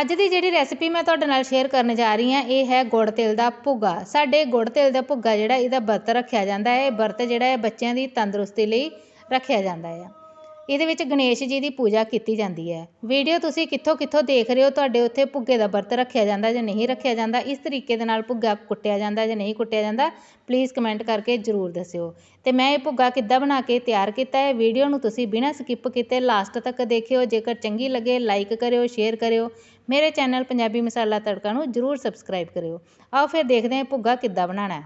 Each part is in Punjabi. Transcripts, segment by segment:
ਅੱਜ ਦੀ ਜਿਹੜੀ ਰੈਸਿਪੀ ਮੈਂ ਤੁਹਾਡੇ ਨਾਲ ਸ਼ੇਅਰ ਕਰਨ ਜਾ ਰਹੀ ਹਾਂ, ਇਹ ਹੈ ਗੁੜ ਤਿਲ ਦਾ ਭੁੱਗਾ। ਸਾਡੇ ਗੁੜ ਤਿਲ ਦਾ ਭੁੱਗਾ ਜਿਹੜਾ ਇਹਦਾ ਵਰਤ ਰੱਖਿਆ ਜਾਂਦਾ ਹੈ, ਇਹ ਵਰਤ ਜਿਹੜਾ ਹੈ ਬੱਚਿਆਂ ਦੀ ਤੰਦਰੁਸਤੀ ਲਈ ਰੱਖਿਆ ਜਾਂਦਾ ਹੈ। ਇਹਦੇ ਵਿੱਚ ਗਣੇਸ਼ ਜੀ ਦੀ ਪੂਜਾ ਕੀਤੀ ਜਾਂਦੀ ਹੈ। ਵੀਡੀਓ ਤੁਸੀਂ ਕਿੱਥੋਂ ਕਿੱਥੋਂ ਦੇਖ ਰਹੇ ਹੋ? ਤੁਹਾਡੇ ਉੱਥੇ ਭੁੱਗੇ ਦਾ ਵਰਤ ਰੱਖਿਆ ਜਾਂਦਾ ਜਾਂ ਨਹੀਂ ਰੱਖਿਆ ਜਾਂਦਾ? ਇਸ ਤਰੀਕੇ ਦੇ ਨਾਲ ਭੁੱਗਾ ਕੁੱਟਿਆ ਜਾਂਦਾ ਜਾਂ ਨਹੀਂ ਕੁੱਟਿਆ ਜਾਂਦਾ? ਪਲੀਜ਼ ਕਮੈਂਟ ਕਰਕੇ ਜ਼ਰੂਰ ਦੱਸਿਓ। ਤੇ ਮੈਂ ਇਹ ਭੁੱਗਾ ਕਿੱਦਾਂ ਬਣਾ ਕੇ ਤਿਆਰ ਕੀਤਾ ਹੈ? ਵੀਡੀਓ ਨੂੰ ਤੁਸੀਂ ਬਿਨਾਂ ਸਕਿਪ ਕੀਤੇ ਲਾਸਟ ਤੱਕ ਦੇਖਿਓ। ਜੇਕਰ ਚੰਗੀ ਲੱਗੇ ਲਾਈਕ ਕਰਿਓ ਸ਼ੇਅਰ ਕਰਿਓ। ਮੇਰੇ ਚੈਨਲ ਪੰਜਾਬੀ ਮਸਾਲਾ ਤੜਕਾ ਨੂੰ ਜ਼ਰੂਰ ਸਬਸਕ੍ਰਾਈਬ ਕਰਿਓ। ਆਓ ਫਿਰ ਦੇਖਦੇ ਹਾਂ ਭੁੱਗਾ ਕਿੱਦਾਂ ਬਣਾਉਣਾ ਹੈ।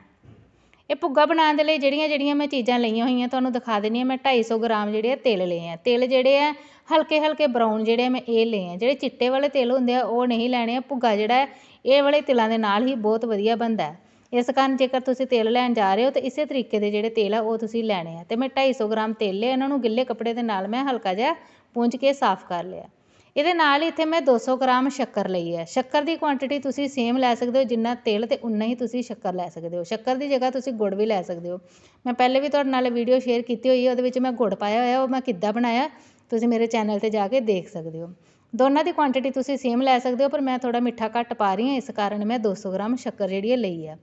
ਇਹ ਭੁੱਗਾ ਬਣਾਉਣ ਦੇ ਲਈ ਜਿਹੜੀਆਂ ਜਿਹੜੀਆਂ ਮੈਂ ਚੀਜ਼ਾਂ ਲਈਆਂ ਹੋਈਆਂ, ਤੁਹਾਨੂੰ ਦਿਖਾ ਦਿੰਦੀ ਹਾਂ। ਮੈਂ 250 ਗ੍ਰਾਮ ਜਿਹੜੇ ਆ ਤਿਲ ਲਏ ਆ। ਤਿਲ ਜਿਹੜੇ ਆ, ਹਲਕੇ ਹਲਕੇ ਬਰਾਊਨ ਜਿਹੜੇ ਆ ਮੈਂ ਇਹ ਲਏ ਆ। ਜਿਹੜੇ ਚਿੱਟੇ ਵਾਲੇ ਤਿਲ ਹੁੰਦੇ ਆ, ਉਹ ਨਹੀਂ ਲੈਣੇ ਆ। ਭੁੱਗਾ ਜਿਹੜਾ ਇਹ ਵਾਲੇ ਤਿਲਾਂ ਦੇ ਨਾਲ ਹੀ ਬਹੁਤ ਵਧੀਆ ਬਣਦਾ ਇਸ ਕਾਰਨ ਜੇਕਰ ਤੁਸੀਂ ਤੇਲ ਲੈਣ ਜਾ ਰਹੇ ਹੋ, ਤਾਂ ਇਸੇ ਤਰੀਕੇ ਦੇ ਜਿਹੜੇ ਤੇਲ ਆ, ਉਹ ਤੁਸੀਂ ਲੈਣੇ ਆ। ਤੇ ਮੈਂ 250 ਗ੍ਰਾਮ ਤੇਲ ਲਿਆ, ਇਹਨਾਂ ਨੂੰ ਗਿੱਲੇ ਕੱਪੜੇ ਦੇ ਨਾਲ ਮੈਂ ਹਲਕਾ ਜਿਹਾ ਪੂੰਝ ਕੇ ਸਾਫ਼ ਕਰ ਲਿਆ। ਇਹਦੇ ਨਾਲ ਹੀ ਇੱਥੇ ਮੈਂ ਦੋ ਸੌ ਗ੍ਰਾਮ ਸ਼ੱਕਰ ਲਈ ਹੈ। ਸ਼ੱਕਰ ਦੀ ਕੁਆਂਟਿਟੀ ਤੁਸੀਂ ਸੇਮ ਲੈ ਸਕਦੇ ਹੋ, ਜਿੰਨਾ ਤੇਲ ਅਤੇ ਉਨਾ ਹੀ ਤੁਸੀਂ ਸ਼ੱਕਰ ਲੈ ਸਕਦੇ ਹੋ। ਸ਼ੱਕਰ ਦੀ ਜਗ੍ਹਾ ਤੁਸੀਂ ਗੁੜ ਵੀ ਲੈ ਸਕਦੇ ਹੋ। ਮੈਂ ਪਹਿਲੇ ਵੀ ਤੁਹਾਡੇ ਨਾਲ ਵੀਡੀਓ ਸ਼ੇਅਰ ਕੀਤੀ ਹੋਈ ਹੈ, ਉਹਦੇ ਵਿੱਚ ਮੈਂ ਗੁੜ ਪਾਇਆ ਹੋਇਆ, ਉਹ ਮੈਂ ਕਿੱਦਾਂ ਬਣਾਇਆ, ਤੁਸੀਂ ਮੇਰੇ ਚੈਨਲ ਤੇ ਜਾ ਕੇ ਦੇਖ ਸਕਦੇ ਹੋ। ਦੋਨਾਂ ਦੀ ਕੁਆਂਟਿਟੀ ਤੁਸੀਂ ਸੇਮ ਲੈ ਸਕਦੇ ਹੋ, ਪਰ ਮੈਂ ਥੋੜ੍ਹਾ ਮਿੱਠਾ ਘੱਟ ਪਾ ਰਹੀ ਹਾਂ, ਇਸ ਕਾਰਨ ਮੈਂ ਦੋ ਸੌ ਗ੍ਰਾਮ ਸ਼ੱਕਰ ਜਿਹੜੀ ਹੈ ਲਈ ਹੈ।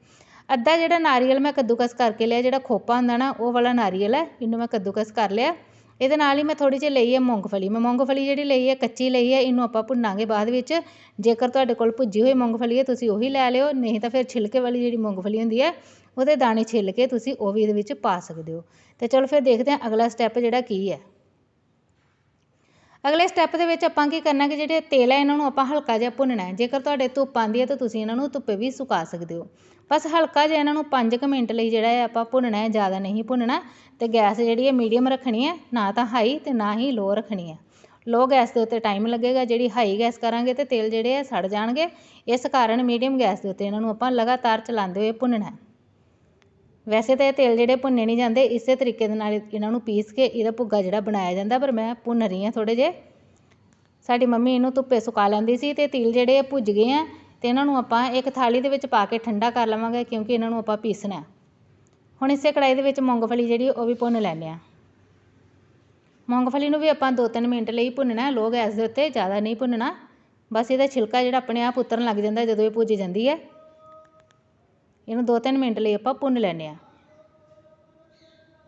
ਅੱਧਾ ਜਿਹੜਾ ਨਾਰੀਅਲ ਮੈਂ ਕੱਦੂਕਸ ਕਰਕੇ ਲਿਆ, ਜਿਹੜਾ ਖੋਪਾ ਹੁੰਦਾ ਨਾ, ਉਹ ਵਾਲਾ ਨਾਰੀਅਲ ਹੈ, ਇਹਨੂੰ ਮੈਂ ਕੱਦੂਕਸ ਕਰ ਲਿਆ। ਇਹਦੇ ਨਾਲ ਹੀ ਮੈਂ ਥੋੜ੍ਹੀ ਜਿਹੀ ਲਈ ਹੈ ਮੂੰਗਫਲੀ ਮੈਂ ਮੂੰਗਫਲੀ ਜਿਹੜੀ ਲਈ ਹੈ, ਕੱਚੀ ਲਈ ਹੈ, ਇਹਨੂੰ ਆਪਾਂ ਭੁੰਨਾਂਗੇ ਬਾਅਦ ਵਿੱਚ। ਜੇਕਰ ਤੁਹਾਡੇ ਕੋਲ ਭੁੱਜੀ ਹੋਈ ਮੂੰਗਫਲੀ ਹੈ, ਤੁਸੀਂ ਉਹੀ ਲੈ ਲਿਓ, ਨਹੀਂ ਤਾਂ ਫਿਰ ਛਿਲਕੇ ਵਾਲੀ ਜਿਹੜੀ ਮੂੰਗਫਲੀ ਹੁੰਦੀ ਹੈ, ਉਹਦੇ ਦਾਣੇ ਛਿੱਲ ਕੇ ਤੁਸੀਂ ਉਹ ਵੀ ਇਹਦੇ ਵਿੱਚ ਪਾ ਸਕਦੇ ਹੋ। ਅਤੇ ਚਲੋ ਫਿਰ ਦੇਖਦੇ ਹਾਂ ਅਗਲਾ ਸਟੈਪ ਜਿਹੜਾ ਕੀ ਹੈ। ਅਗਲੇ ਸਟੈਪ ਦੇ ਵਿੱਚ ਆਪਾਂ ਕੀ ਕਰਨਾ ਕਿ ਜਿਹੜੇ ਤੇਲ ਹੈ, ਇਹਨਾਂ ਨੂੰ ਆਪਾਂ ਹਲਕਾ ਜਿਹਾ ਭੁੰਨਣਾ ਹੈ। ਜੇਕਰ ਤੁਹਾਡੇ ਧੁੱਪ ਆਂਦੀ ਹੈ ਤਾਂ ਤੁਸੀਂ ਇਹਨਾਂ ਨੂੰ ਧੁੱਪੇ ਵੀ ਸੁਕਾ ਸਕਦੇ ਹੋ। ਬਸ ਹਲਕਾ ਜਿਹਾ ਇਹਨਾਂ ਨੂੰ 5 ਮਿੰਟ ਲਈ ਜਿਹੜਾ ਹੈ ਆਪਾਂ ਭੁੰਨਣਾ ਹੈ, ਜ਼ਿਆਦਾ ਨਹੀਂ ਭੁੰਨਣਾ। ਤੇ ਗੈਸ ਜਿਹੜੀ ਹੈ ਮੀਡੀਅਮ ਰੱਖਣੀ ਹੈ, ਨਾ ਤਾਂ ਹਾਈ ਤੇ ਨਾ ਹੀ ਲੋ ਰੱਖਣੀ ਹੈ। ਲੋ ਗੈਸ ਦੇ ਉੱਤੇ ਟਾਈਮ ਲੱਗੇਗਾ, ਜਿਹੜੀ ਹਾਈ ਗੈਸ ਕਰਾਂਗੇ ਤੇ ਤੇਲ ਜਿਹੜੇ ਆ ਸੜ ਜਾਣਗੇ। ਇਸ ਕਾਰਨ ਮੀਡੀਅਮ ਗੈਸ ਦੇ ਉੱਤੇ ਇਹਨਾਂ ਨੂੰ ਆਪਾਂ ਲਗਾਤਾਰ ਚਲਾਉਂਦੇ ਹੋਏ ਭੁੰਨਣਾ ਹੈ। ਵੈਸੇ ਤਾਂ ਇਹ ਤੇਲ ਜਿਹੜੇ ਭੁੰਨੇ ਨਹੀਂ ਜਾਂਦੇ, ਇਸੇ ਤਰੀਕੇ ਦੇ ਨਾਲ ਇਹਨਾਂ ਨੂੰ ਪੀਸ ਕੇ ਇਹਦਾ ਭੁੱਗਾ ਜਿਹੜਾ ਬਣਾਇਆ ਜਾਂਦਾ, ਪਰ ਮੈਂ ਭੁੰਨ ਰਹੀ ਹਾਂ ਥੋੜ੍ਹੇ ਜਿਹੇ। ਸਾਡੀ ਮੰਮੀ ਇਹਨੂੰ ਧੁੱਪੇ ਸੁਕਾ ਲੈਂਦੀ ਸੀ ਅਤੇ ਤਿਲ ਜਿਹੜੇ ਭੁੱਜ ਗਏ ਆ ਅਤੇ ਇਹਨਾਂ ਨੂੰ ਆਪਾਂ ਇੱਕ ਥਾਲੀ ਦੇ ਵਿੱਚ ਪਾ ਕੇ ਠੰਡਾ ਕਰ ਲਵਾਂਗੇ ਕਿਉਂਕਿ ਇਹਨਾਂ ਨੂੰ ਆਪਾਂ ਪੀਸਣਾ ਹੁਣ ਇਸੇ ਕੜਾਈ ਦੇ ਵਿੱਚ ਮੂੰਗਫਲੀ ਜਿਹੜੀ ਉਹ ਵੀ ਭੁੰਨ ਲੈਂਦੇ ਆ ਮੂੰਗਫਲੀ ਨੂੰ ਵੀ ਆਪਾਂ 2-3 ਮਿੰਟ ਲਈ ਭੁੰਨਣਾ ਲੋ ਗੈਸ ਦੇ ਉੱਤੇ ਜ਼ਿਆਦਾ ਨਹੀਂ ਭੁੰਨਣਾ। ਬਸ ਇਹਦਾ ਛਿਲਕਾ ਜਿਹੜਾ ਆਪਣੇ ਆਪ ਉਤਰਨ ਲੱਗ ਜਾਂਦਾ ਜਦੋਂ ਇਹ ਭੁੱਜ ਜਾਂਦੀ ਹੈ। ਇਹਨੂੰ 2-3 ਮਿੰਟ ਲਈ ਆਪਾਂ ਭੁੰਨ ਲੈਂਦੇ ਹਾਂ।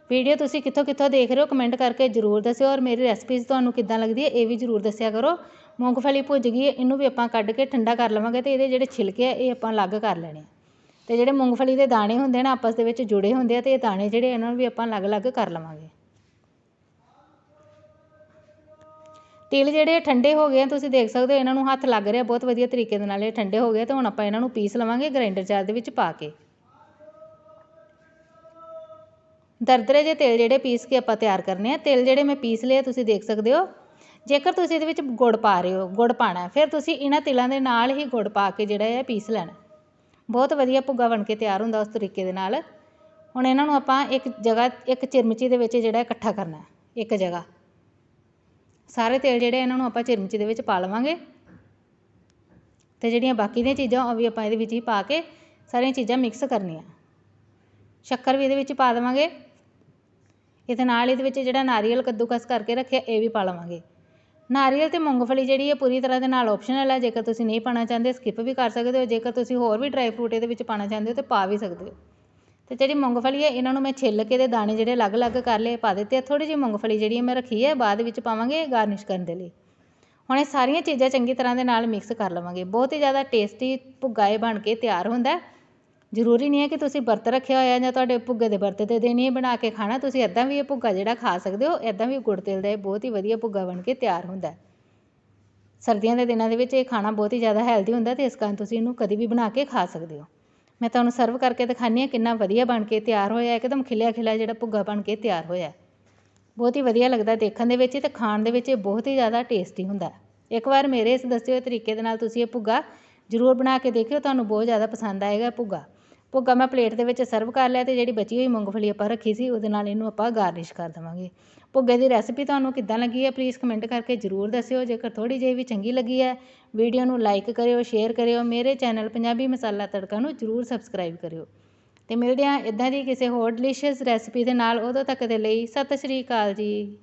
ਵੀਡੀਓ ਤੁਸੀਂ ਕਿੱਥੋਂ ਕਿੱਥੋਂ ਦੇਖ ਰਹੇ ਹੋ ਕਮੈਂਟ ਕਰਕੇ ਜ਼ਰੂਰ ਦੱਸਿਓ ਔਰ ਮੇਰੀ ਰੈਸਪੀਜ਼ ਤੁਹਾਨੂੰ ਕਿੱਦਾਂ ਲੱਗਦੀ ਹੈ ਇਹ ਵੀ ਜ਼ਰੂਰ ਦੱਸਿਆ ਕਰੋ। ਮੂੰਗਫਲੀ ਭੁੱਜ ਗਈ ਹੈ, ਇਹਨੂੰ ਵੀ ਆਪਾਂ ਕੱਢ ਕੇ ਠੰਡਾ ਕਰ ਲਵਾਂਗੇ ਤੇ ਇਹਦੇ ਜਿਹੜੇ ਛਿਲਕੇ ਆ, ਇਹ ਆਪਾਂ ਅਲੱਗ ਕਰ ਲੈਣੇ ਤੇ ਜਿਹੜੇ ਮੂੰਗਫਲੀ ਦੇ ਦਾਣੇ ਹੁੰਦੇ ਨੇ, ਆਪਸ ਦੇ ਵਿੱਚ ਜੁੜੇ ਹੁੰਦੇ ਆ ਤੇ ਇਹ ਦਾਣੇ ਜਿਹੜੇ ਇਹਨਾਂ ਨੂੰ ਵੀ ਆਪਾਂ ਅਲੱਗ-ਅਲੱਗ ਕਰ ਲਵਾਂਗੇ। ਤਿਲ ਜਿਹੜੇ ਠੰਡੇ ਹੋ ਗਏ ਆ, ਤੁਸੀਂ ਦੇਖ ਸਕਦੇ ਹੋ ਇਹਨਾਂ ਨੂੰ ਹੱਥ ਲੱਗ ਰਿਹਾ ਬਹੁਤ ਵਧੀਆ ਤਰੀਕੇ ਦੇ ਨਾਲ, ਇਹ ਠੰਡੇ ਹੋ ਗਏ ਤੇ ਹੁਣ ਆਪਾਂ ਇਹਨਾਂ ਨੂੰ ਪੀਸ ਲਵਾਂਗੇ ਗ੍ਰਾਈਂਡਰ ਜਾਰ ਦੇ ਵਿੱਚ ਪਾ ਕੇ। ਦਰਦਰੇ ਜੇ ਤਿਲ ਜਿਹੜੇ ਪੀਸ ਕੇ ਆਪਾਂ ਤਿਆਰ ਕਰਨੇ ਆ, ਤਿਲ ਜਿਹੜੇ ਮੈਂ ਪੀਸ ਲਏ ਤੁਸੀਂ ਦੇਖ ਸਕਦੇ ਹੋ। ਜੇਕਰ ਤੁਸੀਂ ਇਹਦੇ ਵਿੱਚ ਗੁੜ ਪਾ ਰਹੇ ਹੋ, ਗੁੜ ਪਾਣਾ ਫਿਰ ਤੁਸੀਂ ਇਹਨਾਂ ਤਿਲਾਂ ਦੇ ਨਾਲ ਹੀ ਗੁੜ ਪਾ ਕੇ ਜਿਹੜਾ ਹੈ ਪੀਸ ਲੈਣਾ ਬਹੁਤ ਵਧੀਆ ਭੁੱਗਾ ਬਣ ਕੇ ਤਿਆਰ ਹੁੰਦਾ ਉਸ ਤਰੀਕੇ ਦੇ ਨਾਲ। ਹੁਣ ਇਹਨਾਂ ਨੂੰ ਆਪਾਂ ਇੱਕ ਜਗ੍ਹਾ, ਇੱਕ ਚਿਰਮਚੀ ਦੇ ਵਿੱਚ ਜਿਹੜਾ ਇਕੱਠਾ ਕਰਨਾ ਇੱਕ ਜਗ੍ਹਾ। ਸਾਰੇ ਤੇਲ ਜਿਹੜੇ ਇਹਨਾਂ ਨੂੰ ਆਪਾਂ ਚਿਰਮਚੀ ਦੇ ਵਿੱਚ ਪਾ ਲਵਾਂਗੇ। ਤੇ ਜਿਹੜੀਆਂ ਬਾਕੀ ਦੀਆਂ ਚੀਜ਼ਾਂ, ਉਹ ਵੀ ਆਪਾਂ ਇਹਦੇ ਵਿੱਚ ਹੀ ਪਾ ਕੇ ਸਾਰੀਆਂ ਚੀਜ਼ਾਂ ਮਿਕਸ ਕਰਨੀਆਂ। ਸ਼ੱਕਰ ਵੀ ਇਹਦੇ ਵਿੱਚ ਪਾ ਦੇਵਾਂਗੇ। ਇਹਦੇ ਨਾਲ ਇਹਦੇ ਵਿੱਚ ਜਿਹੜਾ ਨਾਰੀਅਲ ਕੱਦੂਕਸ ਕਰਕੇ ਰੱਖਿਆ, ਇਹ ਵੀ ਪਾ ਲਵਾਂਗੇ। ਨਾਰੀਅਲ ਤੇ ਮੂੰਗਫਲੀ ਜਿਹੜੀ ਹੈ, ਪੂਰੀ ਤਰ੍ਹਾਂ ਦੇ ਨਾਲ ਆਪਸ਼ਨਲ ਹੈ। ਜੇਕਰ ਤੁਸੀਂ ਨਹੀਂ ਪਾਣਾ ਚਾਹੁੰਦੇ ਸਕਿਪ ਵੀ ਕਰ ਸਕਦੇ ਹੋ। ਜੇਕਰ ਤੁਸੀਂ ਹੋਰ ਵੀ ਡਰਾਈ ਫਰੂਟ ਇਹਦੇ ਵਿੱਚ ਪਾਣਾ ਚਾਹੁੰਦੇ ਹੋ, ਤੇ ਪਾ ਵੀ ਸਕਦੇ ਹੋ। ਅਤੇ ਜਿਹੜੀ ਮੂੰਗਫਲੀ ਹੈ, ਇਹਨਾਂ ਨੂੰ ਮੈਂ ਛਿੱਲ ਕੇ ਦੇ ਦਾਣੇ ਜਿਹੜੇ ਅਲੱਗ-ਅਲੱਗ ਕਰ ਲਏ, ਪਾ ਦਿੱਤੇ ਥੋੜ੍ਹੀ ਜਿਹੀ ਮੂੰਗਫਲੀ ਜਿਹੜੀ ਮੈਂ ਰੱਖੀ ਹੈ ਬਾਅਦ ਵਿੱਚ ਪਾਵਾਂਗੇ ਗਾਰਨਿਸ਼ ਕਰਨ ਦੇ ਲਈ। ਹੁਣ ਇਹ ਸਾਰੀਆਂ ਚੀਜ਼ਾਂ ਚੰਗੀ ਤਰ੍ਹਾਂ ਦੇ ਨਾਲ ਮਿਕਸ ਕਰ ਲਵਾਂਗੇ। ਬਹੁਤ ਹੀ ਜ਼ਿਆਦਾ ਟੇਸਟੀ ਭੁੱਗਾ ਇਹ ਬਣ ਕੇ ਤਿਆਰ ਹੁੰਦਾ ਜ਼ਰੂਰੀ ਨਹੀਂ ਹੈ ਕਿ ਤੁਸੀਂ ਵਰਤ ਰੱਖਿਆ ਹੋਇਆ ਜਾਂ ਤੁਹਾਡੇ ਭੁੱਗੇ ਦੇ ਵਰਤ ਦੇ ਦਿਨ ਹੀ, ਬਣਾ ਕੇ ਖਾਣਾ। ਤੁਸੀਂ ਇੱਦਾਂ ਵੀ ਇਹ ਭੁੱਗਾ ਜਿਹੜਾ ਖਾ ਸਕਦੇ ਹੋ ਇੱਦਾਂ ਵੀ ਗੁੜ ਤੇਲ ਦਾ ਇਹ ਬਹੁਤ ਹੀ ਵਧੀਆ ਭੁੱਗਾ ਬਣ ਕੇ ਤਿਆਰ ਹੁੰਦਾ ਸਰਦੀਆਂ ਦੇ ਦਿਨਾਂ ਦੇ ਵਿੱਚ ਇਹ ਖਾਣਾ ਬਹੁਤ ਹੀ ਜ਼ਿਆਦਾ ਹੈਲਦੀ ਹੁੰਦਾ ਤੇ ਇਸ ਕਾਰਨ ਤੁਸੀਂ ਇਹਨੂੰ ਕਦੀ ਵੀ ਬਣਾ ਕੇ ਖਾ ਸਕਦੇ ਹੋ। ਮੈਂ ਤੁਹਾਨੂੰ ਸਰਵ ਕਰਕੇ ਦਿਖਾਉਂਦੀ ਹਾਂ ਕਿੰਨਾ ਵਧੀਆ ਬਣ ਕੇ ਤਿਆਰ ਹੋਇਆ, ਇੱਕਦਮ ਖਿਲਿਆ ਖਿਲਿਆ ਜਿਹੜਾ ਭੁੱਗਾ ਬਣ ਕੇ ਤਿਆਰ ਹੋਇਆ। ਬਹੁਤ ਹੀ ਵਧੀਆ ਲੱਗਦਾ ਦੇਖਣ ਦੇ ਵਿੱਚ, ਤੇ ਖਾਣ ਦੇ ਵਿੱਚ ਇਹ ਬਹੁਤ ਹੀ ਜ਼ਿਆਦਾ ਟੇਸਟੀ ਹੁੰਦਾ। ਇੱਕ ਵਾਰ ਮੇਰੇ ਇਸ ਦੱਸੇ ਹੋਏ ਤਰੀਕੇ ਦੇ ਨਾਲ ਤੁਸੀਂ ਇਹ ਭੁੱਗਾ ਜ਼ਰੂਰ ਬਣਾ ਕੇ ਦੇਖਿਓ, ਤੁਹਾਨੂੰ ਬਹੁਤ ਜ਼ਿਆਦਾ ਪਸੰਦ ਆਏਗਾ ਭੁੱਗਾ। ਭੁੱਗਾ ਮੈਂ ਪਲੇਟ ਦੇ ਵਿੱਚ ਸਰਵ ਕਰ ਲਿਆ ਤੇ ਜਿਹੜੀ ਬਚੀ ਹੋਈ ਮੂੰਗਫਲੀ ਆਪਾਂ ਰੱਖੀ ਸੀ, ਉਹਦੇ ਨਾਲ ਇਹਨੂੰ ਆਪਾਂ ਗਾਰਨਿਸ਼ ਕਰ ਦੇਵਾਂਗੇ। ਭੁੱਗੇ ਦੀ ਰੈਸਪੀ ਤੁਹਾਨੂੰ ਕਿੱਦਾਂ ਲੱਗੀ ਹੈ ਪਲੀਜ਼ ਕਮੈਂਟ ਕਰਕੇ ਜ਼ਰੂਰ ਦੱਸਿਓ। ਜੇਕਰ ਥੋੜ੍ਹੀ ਜਿਹੀ ਵੀ ਚੰਗੀ ਲੱਗੀ ਹੈ ਵੀਡੀਓ ਨੂੰ ਲਾਈਕ ਕਰਿਓ ਸ਼ੇਅਰ ਕਰਿਓ, ਮੇਰੇ ਚੈਨਲ ਪੰਜਾਬੀ ਮਸਾਲਾ ਤੜਕਾ ਨੂੰ ਜ਼ਰੂਰ ਸਬਸਕ੍ਰਾਈਬ ਕਰਿਓ। ਤੇ ਮਿਲਦੇ ਹਾਂ ਇਦਾਂ ਦੀ ਕਿਸੇ ਹੋਰ ਡਿਲੀਸ਼ੀਅਸ ਰੈਸਪੀ ਦੇ ਨਾਲ ਉਦੋਂ ਤੱਕ ਦੇ ਲਈ ਸਤਿ ਸ਼੍ਰੀ ਅਕਾਲ ਜੀ।